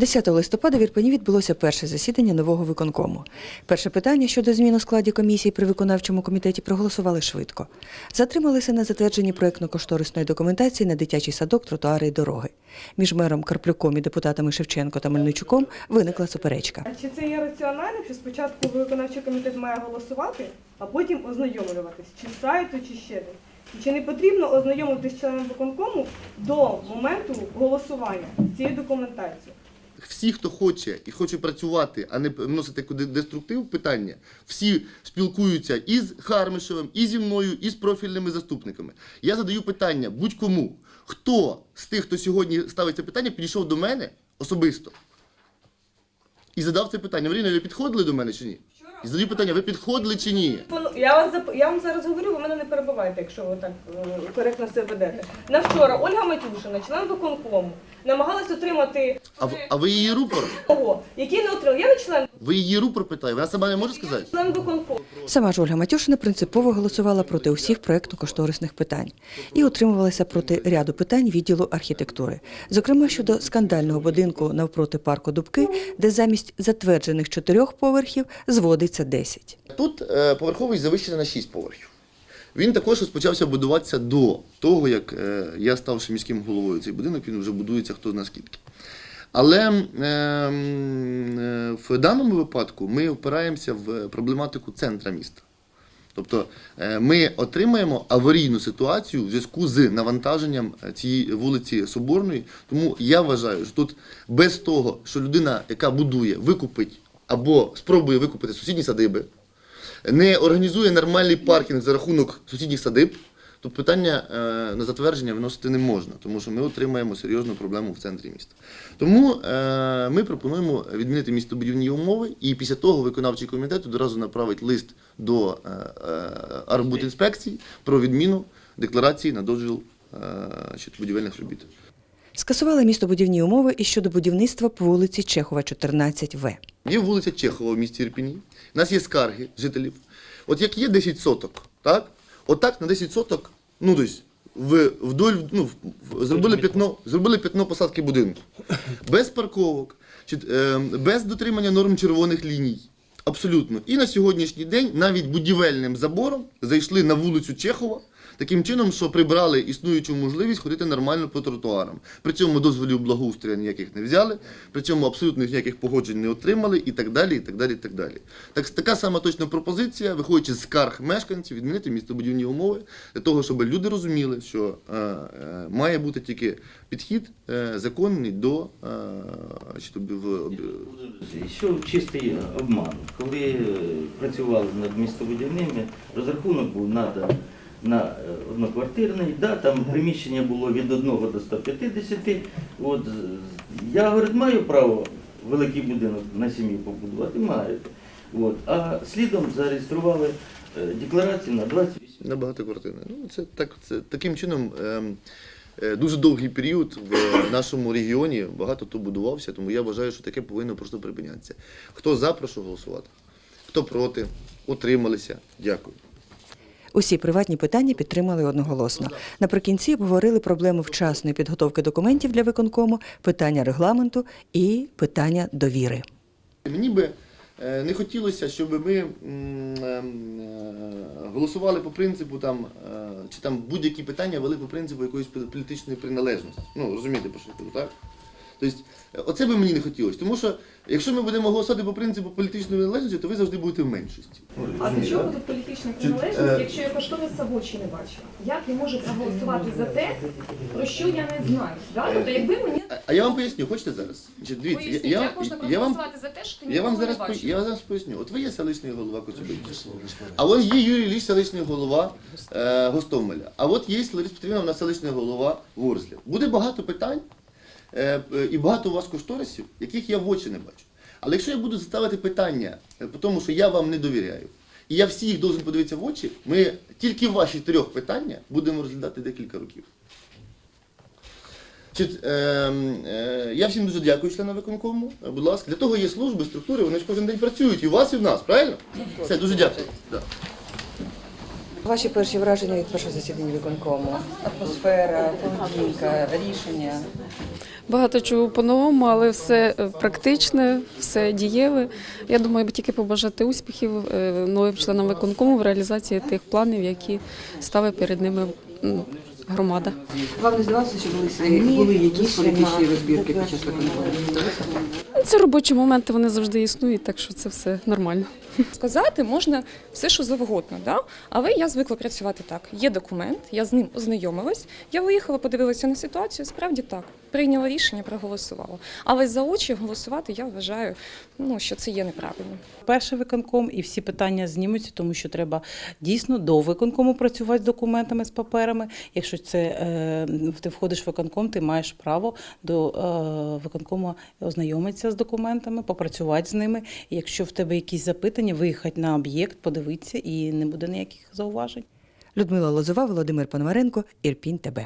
10 листопада в Ірпені відбулося перше засідання нового виконкому. Перше питання щодо змін у складі комісії при виконавчому комітеті проголосували швидко. Затрималися на затвердженні проєктно-кошторисної документації на дитячий садок, тротуари і дороги. Між мером Карплюком і депутатами Шевченко та Мельничуком виникла суперечка. Чи це є раціональним, що спочатку виконавчий комітет має голосувати, а потім ознайомлюватись, чи з сайту, чи ще десь? Чи не потрібно ознайомитись з членом виконкому до моменту голосування з цією документацією? Всі, хто хоче і хоче працювати, а не вносити куди деструктив питання, всі спілкуються і з Хармишевим, і зі мною, і з профільними заступниками. Я задаю питання будь-кому, хто з тих, хто сьогодні ставить це питання, підійшов до мене особисто і задав це питання. Маріна, ви підходили до мене чи ні? І задаю питання, ви підходили чи ні? Я, вас, зап- я вам зараз говорю, ви мене не перебивайте, якщо ви так е, коректно себе ведете. На вчора Ольга Матюшина, член виконкому, намагалась отримати А, в- а ви її рупор? того, який не отримав. Я не член, Ви її рупор питаю, вона сама не може сказати? член виконкому. Сама ж Ольга Матюшина принципово голосувала проти усіх проєктно-кошторисних питань і утримувалася проти ряду питань відділу архітектури, зокрема щодо скандального будинку навпроти парку Дубки, де замість затверджених чотирьох поверхів зводиться 10. Тут е, поверховий завищений на 6 поверхів. Він також розпочався будуватися до того, як е, я ставши міським головою цей будинок, він вже будується хто зна скільки. Але е, е, в даному випадку ми впираємося в проблематику центра міста. Тобто е, ми отримаємо аварійну ситуацію в зв'язку з навантаженням цієї вулиці Соборної. Тому я вважаю, що тут без того, що людина, яка будує, викупить або спробує викупити сусідні садиби, не організує нормальний паркінг за рахунок сусідніх садиб, то питання е, на затвердження виносити не можна, тому що ми отримаємо серйозну проблему в центрі міста. Тому е, ми пропонуємо відмінити містобудівні умови, і після того виконавчий комітет одразу направить лист до е, е, про відміну декларації на дозвіл е, щодо будівельних робіт. Скасували містобудівні умови і щодо будівництва по вулиці Чехова, 14В. Є вулиця Чехова в місті Ірпіні. У нас є скарги жителів. От як є 10 соток, так? Отак на 10 соток, ну десь в, вдоль, ну, в- зробили п'ятно, зробили п'ятно посадки будинку. Без парковок, чи, е, без дотримання норм червоних ліній. Абсолютно. І на сьогоднішній день навіть будівельним забором зайшли на вулицю Чехова. Таким чином, що прибрали існуючу можливість ходити нормально по тротуарам. При цьому дозволів благоустрою ніяких не взяли, при цьому абсолютно ніяких погоджень не отримали і так далі. і так далі, і так далі. Так, така сама точна пропозиція, виходячи з скарг мешканців, відмінити містобудівні умови для того, щоб люди розуміли, що е, е, має бути тільки підхід е, законний до е, чи то в, в- Що чистий обман. Коли е, працювали над містобудівними, розрахунок був наданий на е, одноквартирний, да, там приміщення було від 1 до 150. От, я говорить, маю право великий будинок на сім'ю побудувати, маєте. От, а слідом зареєстрували е, декларацію на 28 на багатоквартирне. Ну, це так, це таким чином. ем, е, Дуже довгий період в нашому регіоні багато хто будувався, тому я вважаю, що таке повинно просто припинятися. Хто за, прошу голосувати. Хто проти, утрималися. Дякую. Усі приватні питання підтримали одноголосно. Наприкінці обговорили проблему вчасної підготовки документів для виконкому, питання регламенту і питання довіри. Мені би е, не хотілося, щоб ми ем, е, голосували по принципу там, е, чи там будь-які питання вели по принципу якоїсь політичної приналежності. Ну, розумієте, про що так? Тобто, е, оце би мені не хотілося. Тому що якщо ми будемо голосувати по принципу політичної приналежності, то ви завжди будете в меншості. А до чого тут політична приналежність, якщо я кошториса в очі не бачила? Як я можу проголосувати за те, про що я не знаю? Да? Тобто, якби мені А, а я вам поясню, хочете зараз? Значить, дивіться, поясніть, я, як можна я, вам, проголосувати за те, що ти я вам ніколи зараз не по- бачив? я зараз поясню. От ви є селищний голова Коцюбинця. А от є Юрій Ліч, селищний голова е, Гостомеля. А от є Лариса Петрівна, вона селищний голова Ворзля. Буде багато питань е, е, і багато у вас кошторисів, яких я в очі не бачу. Але якщо я буду ставити питання, е, тому що я вам не довіряю, і я всі їх должен подивитися в очі, ми тільки ваші трьох питання будемо розглядати декілька років. Значить, е, е, я всім дуже дякую членам виконкому. Е, Будь ласка, для того є служби, структури, вони ж кожен день працюють і у вас, і в нас, правильно? Все, дуже дякую. Ваші перші враження від першого засідання виконкому? Атмосфера, поведінка, рішення. Багато чого по-новому, але все е, практичне, все дієве. Я думаю, би тільки побажати успіхів е, новим членам виконкому в реалізації тих планів, які ставить перед ними громада. Вам не здавалося, що були, були якісь політичні розбірки під час виконкому? Це робочі моменти, вони завжди існують, так що це все нормально. Сказати можна все, що завгодно, да? але я звикла працювати так. Є документ, я з ним ознайомилась, я виїхала, подивилася на ситуацію, справді так. Прийняла рішення, проголосувала. Але за очі голосувати я вважаю, ну, що це є неправильно. перший виконком і всі питання знімуться, тому що треба дійсно до виконкому працювати з документами, з паперами. Якщо це е, ти входиш в виконком, ти маєш право до е, виконкому ознайомитися з документами, попрацювати з ними. Якщо в тебе якісь запитання, виїхати на об'єкт, подивитися і не буде ніяких зауважень. Людмила Лозова, Володимир Пономаренко, Ірпінь ТБ.